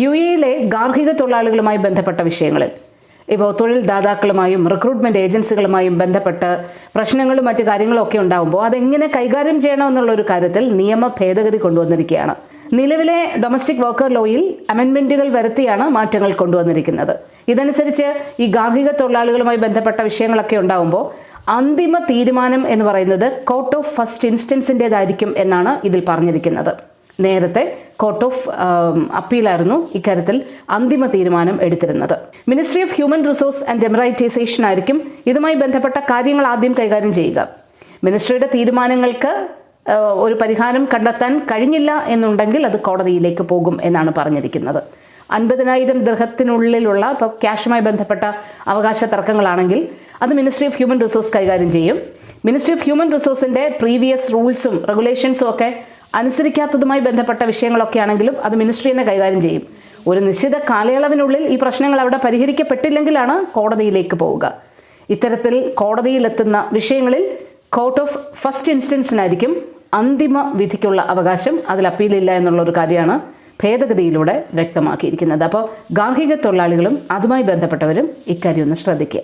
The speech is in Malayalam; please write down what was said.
യു എയിലെ ഗാർഹിക തൊഴിലാളികളുമായി ബന്ധപ്പെട്ട വിഷയങ്ങളിൽ. ഇപ്പോൾ തൊഴിൽ ദാതാക്കളുമായും റിക്രൂട്ട്മെന്റ് ഏജൻസികളുമായും ബന്ധപ്പെട്ട് പ്രശ്നങ്ങളും മറ്റു കാര്യങ്ങളും ഒക്കെ ഉണ്ടാകുമ്പോൾ അതെങ്ങനെ കൈകാര്യം ചെയ്യണമെന്നുള്ള ഒരു കാര്യത്തിൽ നിയമ ഭേദഗതി കൊണ്ടുവന്നിരിക്കുകയാണ്. നിലവിലെ ഡൊമസ്റ്റിക് വർക്കർ ലോയിൽ അമെൻമെന്റുകൾ വരുത്തിയാണ് മാറ്റങ്ങൾ കൊണ്ടുവന്നിരിക്കുന്നത്. ഇതനുസരിച്ച് ഈ ഗാർഹിക തൊഴിലാളികളുമായി ബന്ധപ്പെട്ട വിഷയങ്ങളൊക്കെ ഉണ്ടാകുമ്പോൾ അന്തിമ തീരുമാനം എന്ന് പറയുന്നത് കോർട്ട് ഓഫ് ഫസ്റ്റ് ഇൻസ്റ്റൻസിന്റെതായിരിക്കും എന്നാണ് ഇതിൽ പറഞ്ഞിരിക്കുന്നത്. നേരത്തെ കോർട്ട് ഓഫ് അപ്പീലായിരുന്നു ഇക്കാര്യത്തിൽ അന്തിമ തീരുമാനം എടുത്തിരുന്നത്. Ministry of human resource and demeritisation ആയിരിക്കും ഇതുമായി ബന്ധപ്പെട്ട കാര്യങ്ങൾ ആദ്യം കൈകാര്യം ചെയ്യുക. മിനിസ്ട്രിയുടെ തീരുമാനങ്ങൾക്ക് ഒരു പരിഹാരം കണ്ടെത്താൻ കഴിഞ്ഞില്ല എന്നുണ്ടെങ്കിൽ അത് കോടതിയിലേക്ക് പോകും എന്നാണ് പറഞ്ഞിരിക്കുന്നത്. അൻപതിനായിരം ദൃഹത്തിനുള്ളിലുള്ള ഇപ്പോൾ ക്യാഷുമായി ബന്ധപ്പെട്ട അവകാശ തർക്കങ്ങളാണെങ്കിൽ അത് മിനിസ്ട്രി ഓഫ് ഹ്യൂമൻ റിസോഴ്സ് കൈകാര്യം ചെയ്യും. മിനിസ്ട്രി ഓഫ് ഹ്യൂമൻ റിസോഴ്സിന്റെ പ്രീവിയസ് റൂൾസും റെഗുലേഷൻസും ഒക്കെ അനുസരിക്കാത്തതുമായി ബന്ധപ്പെട്ട വിഷയങ്ങളൊക്കെ ആണെങ്കിലും അത് മിനിസ്ട്രി തന്നെ കൈകാര്യം ചെയ്യും. ഒരു നിശ്ചിത കാലയളവിനുള്ളിൽ ഈ പ്രശ്നങ്ങൾ അവിടെ പരിഹരിക്കപ്പെട്ടില്ലെങ്കിലാണ് കോടതിയിലേക്ക് പോവുക. ഇത്തരത്തിൽ കോടതിയിലെത്തുന്ന വിഷയങ്ങളിൽ കോർട്ട് ഓഫ് ഫസ്റ്റ് ഇൻസ്റ്റൻസിനായിരിക്കും അന്തിമ വിധിക്കുള്ള അവകാശം. അതിൽ അപ്പീലില്ല എന്നുള്ള ഒരു കാര്യമാണ് ഭേദഗതിയിലൂടെ വ്യക്തമാക്കിയിരിക്കുന്നത്. അപ്പോൾ ഗാർഹിക തൊഴിലാളികളും അതുമായി ബന്ധപ്പെട്ടവരും ഇക്കാര്യം ഒന്ന് ശ്രദ്ധിക്കുക.